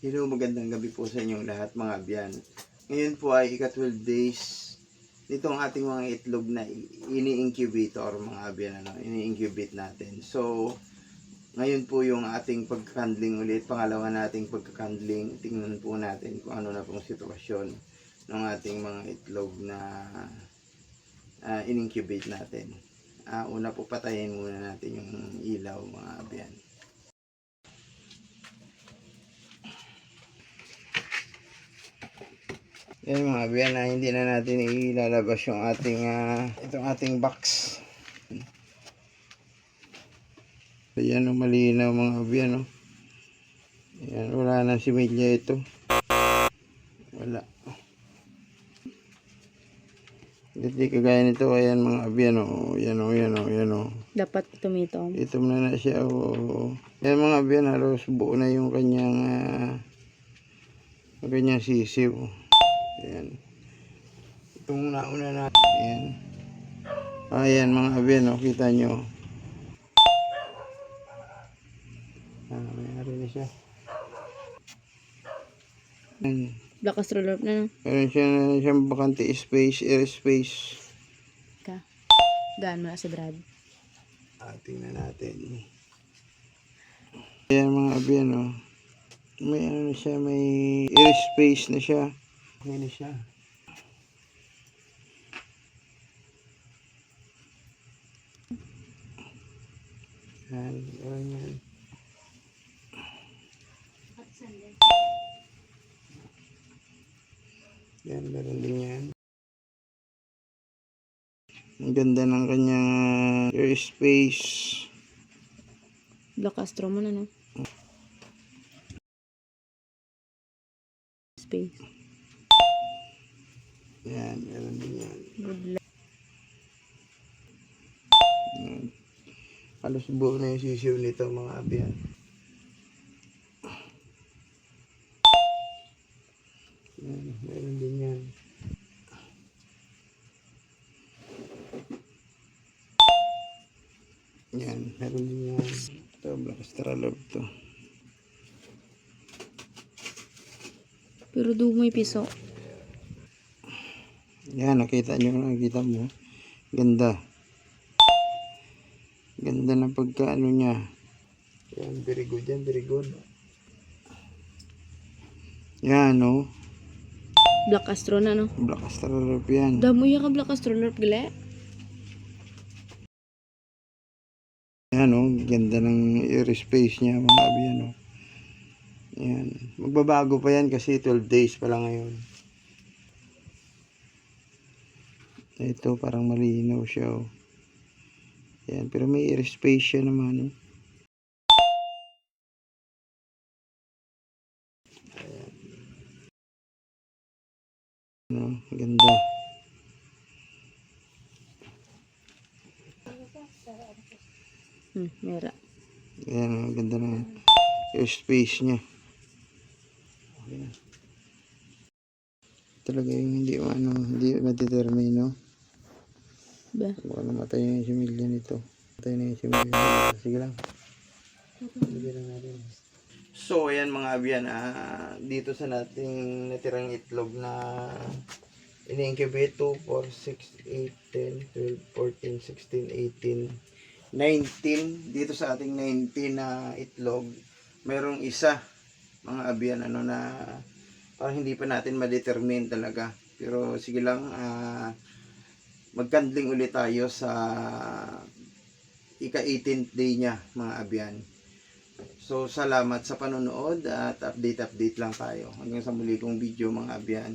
Hello, magandang gabi po sa inyong lahat mga abyan. Ngayon po ay ika-12 days nitong ating mga itlog na ini-incubator mga abyan, ano, ini-incubate natin. So, ngayon po yung ating pagkakandling ulit, pangalawa nating pagkakandling. Tingnan po natin kung ano na pong sitwasyon ng ating mga itlog na ah, in-incubate natin. Ah, una po patayin muna natin yung ilaw mga abyan. Yan mga abyan na hindi na natin ilalabas yung ating ah, itong ating box. Ayan o malinaw mga abyan o. Ayan wala na si Milya ito. Wala. Hindi kagaya nito ayan mga abyan o. Yan o yan o yan o. Dapat tumito. Ito na na siya o. Yan mga abyan halos buo na yung kanyang ah, yung kanyang sisiw. Ayan. Itong nauna natin. Ayan. Ayan mga abyan o. Kita nyo. Ah, mayroon na siya. Ayan. Black astrolorp na no? Meron siya siyang bakante space, air space. Ka. Gaan mo na si Brad. Ah, tingnan natin. Ayan mga abyan, oh. May ano na siya, may airspace na siya. Na siya. Yan, yan, yan. Yan, meron din yan. Ang ganda ng kanyang airspace. Black astro mo na no? Space. Yan, meron din yan. Good luck. Yan. Halos buo na yung sisiw nito mga abyan. Yan, meron din yan. Yan, meron din yan. Ito, black astrolog to. Pero do may piso. Yan, nakita nyo, nakita mo. Ganda. Ganda ng pagkaano niya. Yan, very good yan, very good. Yan, no. Black astro na no? Black astrolog yan. Damo ya ka black astrolorp gali. Yan, no. Ganda ng airspace niya, mga abi, yan, no. Yan. Magbabago pa yan kasi 12 days pa lang ngayon. Ito, parang malinaw siya, oh. Yan, pero may airspace siya naman, oh. No, ganda. Hmm, mera. Yan, ang ganda ng airspace niya. Okay na. Talaga yung hindi ano, hindi ma-determine, no? Ba? Baka namatay na yung similya nito. Namatay na yung similya nito. Sige lang. Sige lang natin. So, ayan mga abyan, ah, dito sa nating natirang itlog na ini-incubate 2, 4, 6, 8, 10, 12, 14, 16, 18, 19. Dito sa ating 19 na itlog, merong isa mga abyan ano na parang hindi pa natin ma-determine talaga. Pero sige lang, ah, magkandling ulit tayo sa ika-18th day niya mga abyan. So salamat sa panonood at update-update lang tayo. Hanggang sa muli kong video mga abyan.